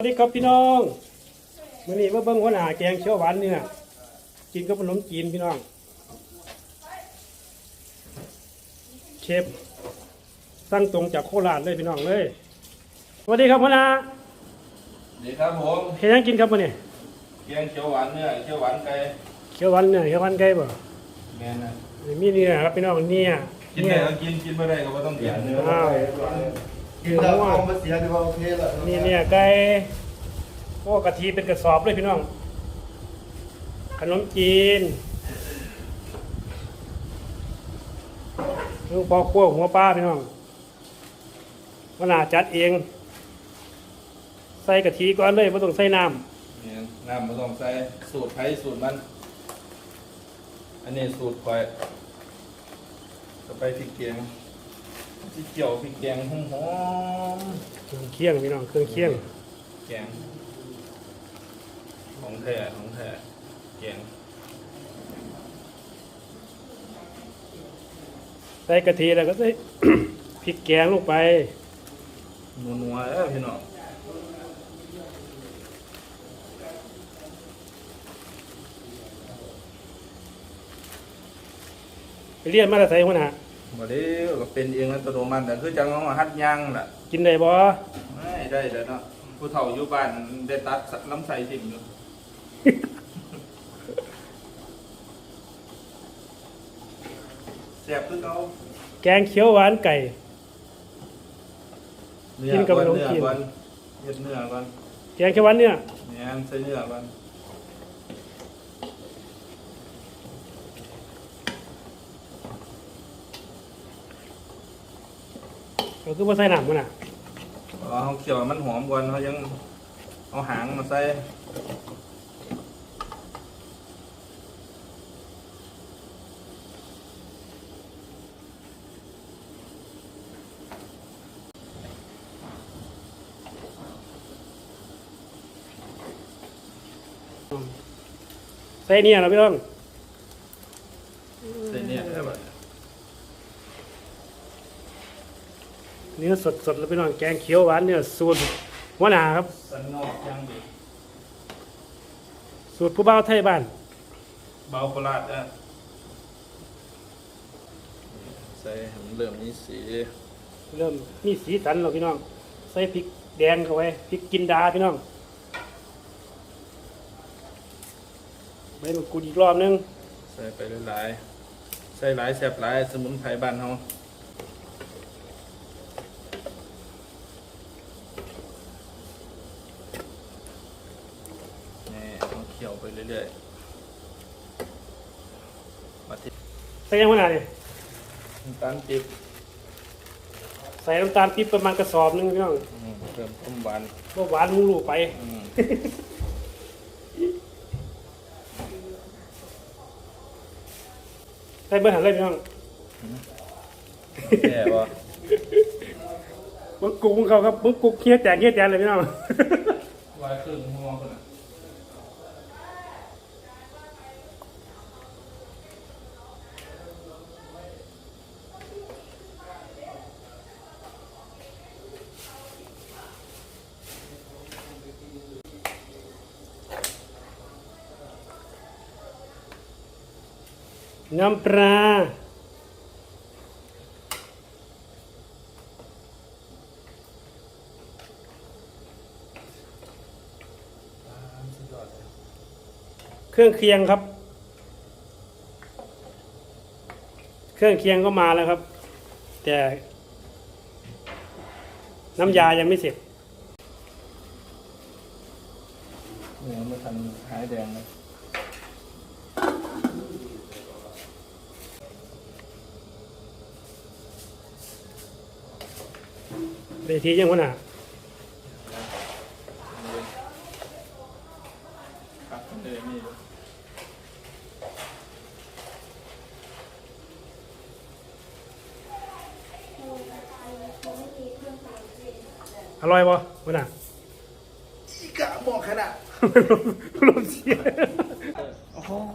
สวัสดีครับพี่น้องมื่อนี้มาเบิ้งหัวหน้าแกงเขียวหวานเนื้อกินกับขนมจีนพี่น้อง เชฟสั่งตรงจากโคราชเลยพี่น้องเลยสวัสดีครับหัวหน้าดีครับผมเฮ็ดหยังกินครับมื่อนี้แกงเขียวหวานเนื้อเขียวหวานไก่เขียวหวานเนื้อเขียวหวานไก่บ่แม่นนะมีเนื้อครับพี่น้องเนื้อกินได้ก็กินกินไม่ได้ก็ไม่ต้องกินเนื้อ อ้าวกินแล้วคงมาเสียดีว่าโอเคแล้วนี่เนื้อไก่โอ้กะทิเป็นกระสอบเลยพี่น้อง ขนมจีนลูกพอคั่วหัวปลาพี่น้องหัวหน้าจัดเอง ใส่กะทิก่อนเลยไม่ต้องใส่น้เนี่ยน้ำไม่ต้องใส่สูตรไทยสูตรมัน อันนี้สูตรคอยต่อไปพริกแกง ที่เกี่ยวพริกแกงหอมำเครื่องเคียงพี่น้องเครื่องเคียงๆแกง ของแท้ของแท้แกงใส่กะทิแล้วก็ใส่ พริกแกงลงไปนัวๆเอ้อพี่น้องไปเรียนมาแต่ใส่หัวหน้า บ่ได้ก็เป็นเองอัตโนมัติแต่คือจังเอามาหัดย่างน่ะกินได้บ่ไม่ได้เด้อเนาะผู้เฒ่าอยู่บ้านได้ตัดลำไส้ทิ้งอยู่แซ่บคือเก่าแกงเขียวหวานไก่เนื้อกินกับก่อนขนมเนื้อจีนก่อนเฮ็ดเนื้อก่อนแกงเขียวหวานเนี่ยแหนมใส่เนื้อก่อน ก็คือว่าใส่น้ำมันน่ะเอาเคี่ยวให้มันหอมก่อนเขายังเอาหางมาใส่ใส่เนี่ยเราพี่น้อง ใส่เนี่ยได้บ่ เนื้อสดสดๆแล้วพี่น้องแกงเขียวหวานเนื้อสูตรหัวหน้าครับสันนอกยังดีสูตรผู้บ่าวไทยบ้านเบาโคราชเด้อใส่ให้มันเริ่มมีสีเริ่มมีสีสันแล้วพี่น้อง ใส่พริกแดงเข้าไปพริกกินดาพี่น้องใบมะกรูดอีกรอบนึง ใส่ไปหลายๆใส่หลายแซ่บหลายสมุนไพรบ้านเฮานี่เอา เคี่ยวไปเรื่อยๆมาที่ใส่ยังหัวหน้าเนี่ยน้ำตาลปี๊บใส่น้ำตาลปี๊บประมาณกระสอบนึงพี่น้องอืมเพิ่มความหวานก็หวานมุงลูกไป อืมใส่เบอร์หันเลยพี่น้องแย่บ่มึงกุกมึงเขาครับมึงกุกเคี้ยแตกเคี้ยแตกเลยพี่น้อง วายครึ่งหัวคนน่ะ น้ำปลาเครื่องเคียงครับ เครื่องเคียงก็มาแล้วครับ แต่ น้ำยายังไม่เสร็จ เนี่ยม่ทันหายแดงเลย เวทียังวะน่ะครับเลยนี่อร่อยปะวะน่ะอีกะบอกขนาดลมเสีย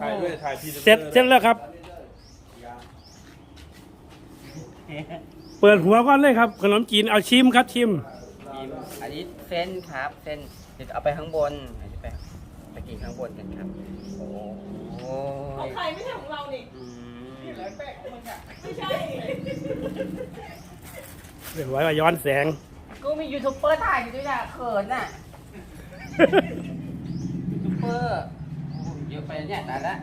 ถ่ายด้วยถ่ายพี่เสร็จเสร็จแล้วครับ เปิดหัวก่อนเลยครับ ขนมจีนเอาชิมครับชิม อันนี้เส้นครับเส้นเดี๋ยวเอาไปข้างบนเดี๋ยวจะไปไปกินข้างบนกันครับโอ้โหของใครไม่ใช่ของเรานี่อืมไม่ใช่เรียกไว้ว่าย้อนแสง กูมียูทูบเบอร์ถ่ายอยู่ด้วยนะเขินน่ะยูทูบเบอร์โอ้เยอะไปเนี่ยตายละ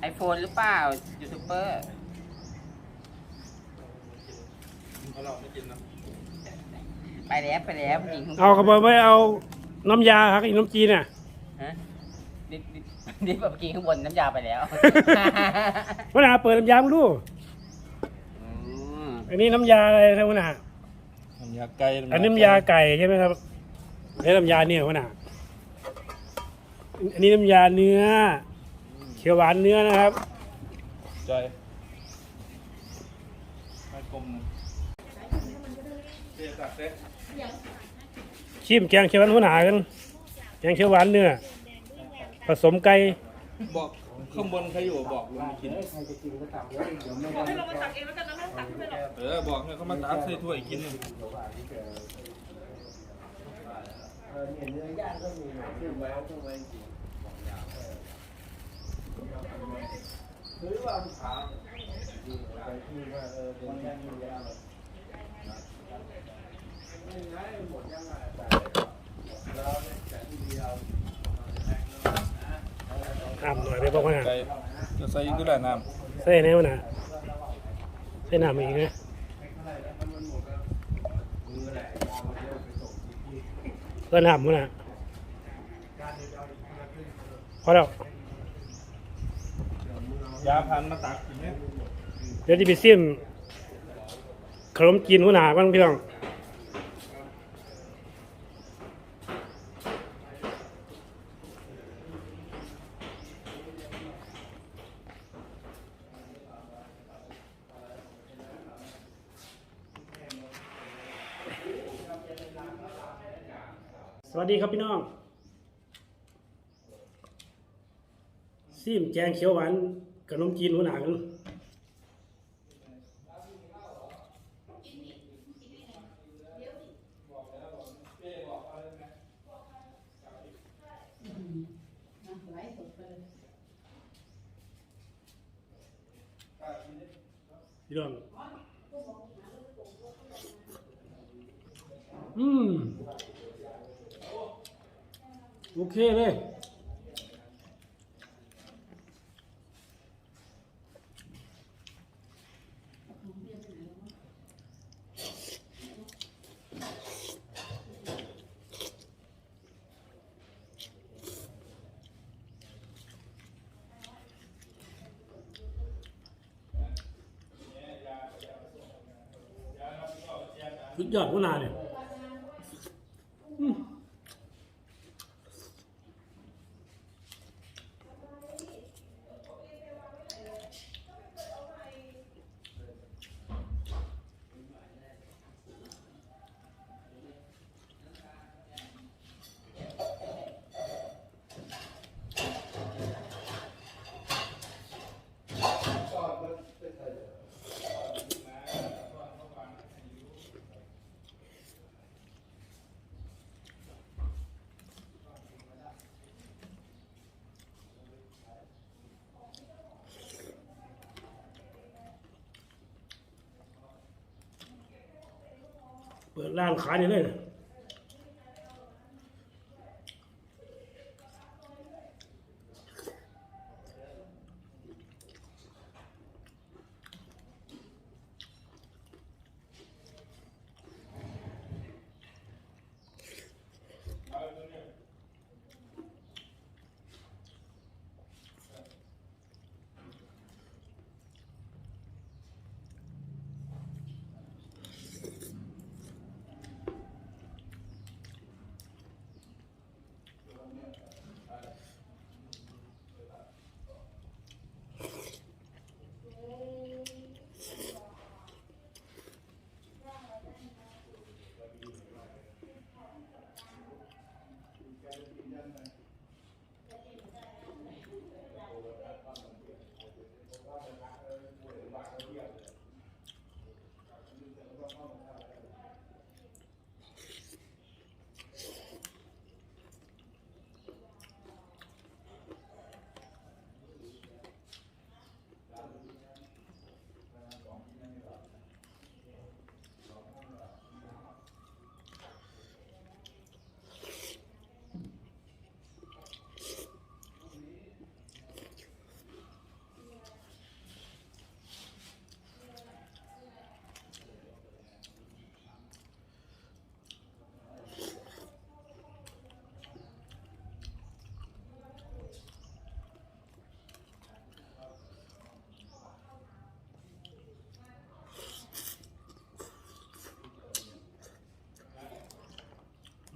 ไอโฟนหรือเปล่ายูทูบเบอร์เอาเราไม่กินนะไปแล้วไปแล้วผู้หญิงข้งบนเอากระบอกไม่เอาน้ำยาครับอีกน้ำจีนน่ะฮะนี่นี่นี่แบบกินข้างบนน้ำยาไปแล้ววันหนาเปิดน้ำยามึงดูอืมอันนี้น้ำยาอะไรครับวันหนาน้ำยาไก่อันนี้น้ำยาไก่ใช่ไหมครับอันนี้น้ำยาเนื้อวันหนาอันนี้น้ำยาเนื้อ เขียวหวานเนื้อนะครับจอยไม่กลมเจ๊ตักเจ๊ชิมแกงเขียวหวานหัวหนากันแกงเขียวหวานเนื้อผสมไก่บอกข้างบนใครอยู่บอกลุงกินบอกให้ลงมาตักเองแล้วกันนะไม่ต้องตักขึ้นไปหรอกเออบอกให้เขามาตักใส่ถ้วยกินหนึ่งน้ำ หน่อยได้บอกว่าหนาไก่จะใส่ก็ได้น้ใส่ในวันหนาใส่น้ำอีกนะเพื่อน้ำวันหนาพอแล้วำ ยาพันมาตักกินไหมเดี๋ยวจะไปซิมขนมจีนหัวหนาบ้างพี่น้องสวัสดีครับพี่น้องซิมแกงเขียวหวาน ขนมจีนหัวหนากันพี่น้องอืม โอเคเลย สุดยอดหัวหนาเนี่ย เปิดร้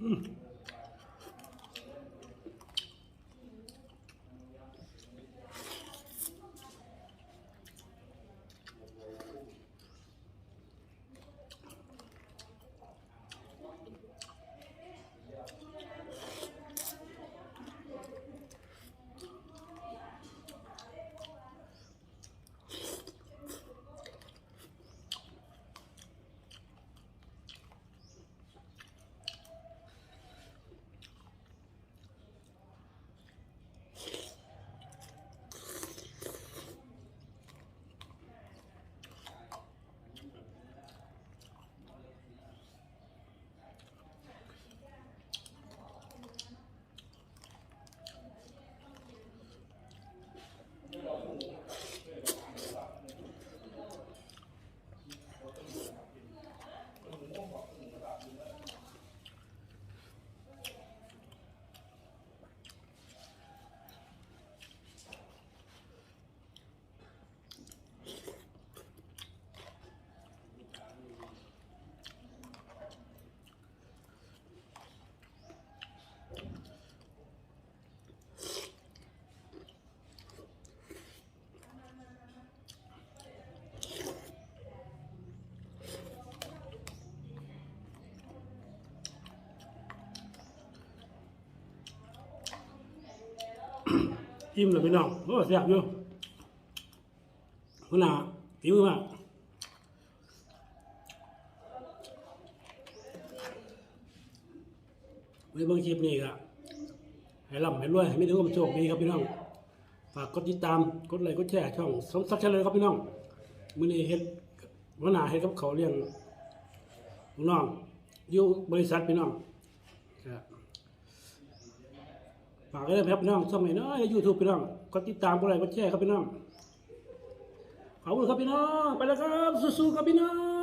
า อิ่มเลยพี่น้องโอ้แซ่บอยู่หัวหน้าฝีมือมากในเบื้องคลิปนี้ก็ให้ร่ำให้รวยให้มีแต่ความโชคดีครับพี่น้อง ฝากกดติดตาม กดไลค์ กดแชร์ช่องสมศักดิ์เฉลยครับพี่น้องมื้อนี้เฮ็ดหัวหน้าเฮ็ดกับเขาวเลี้ยงลูกน้องอยู่บริษัทพี่น้องครับ ฝากไว้ด้วยครับพี่น้องช่องไหนเนาะยูทูบพี่น้องกดติดตามกดไลค์กดแชร์ครับพี่น้องขอบคุณครับพี่น้องไปแล้วครับสู้ๆครับพี่น้อง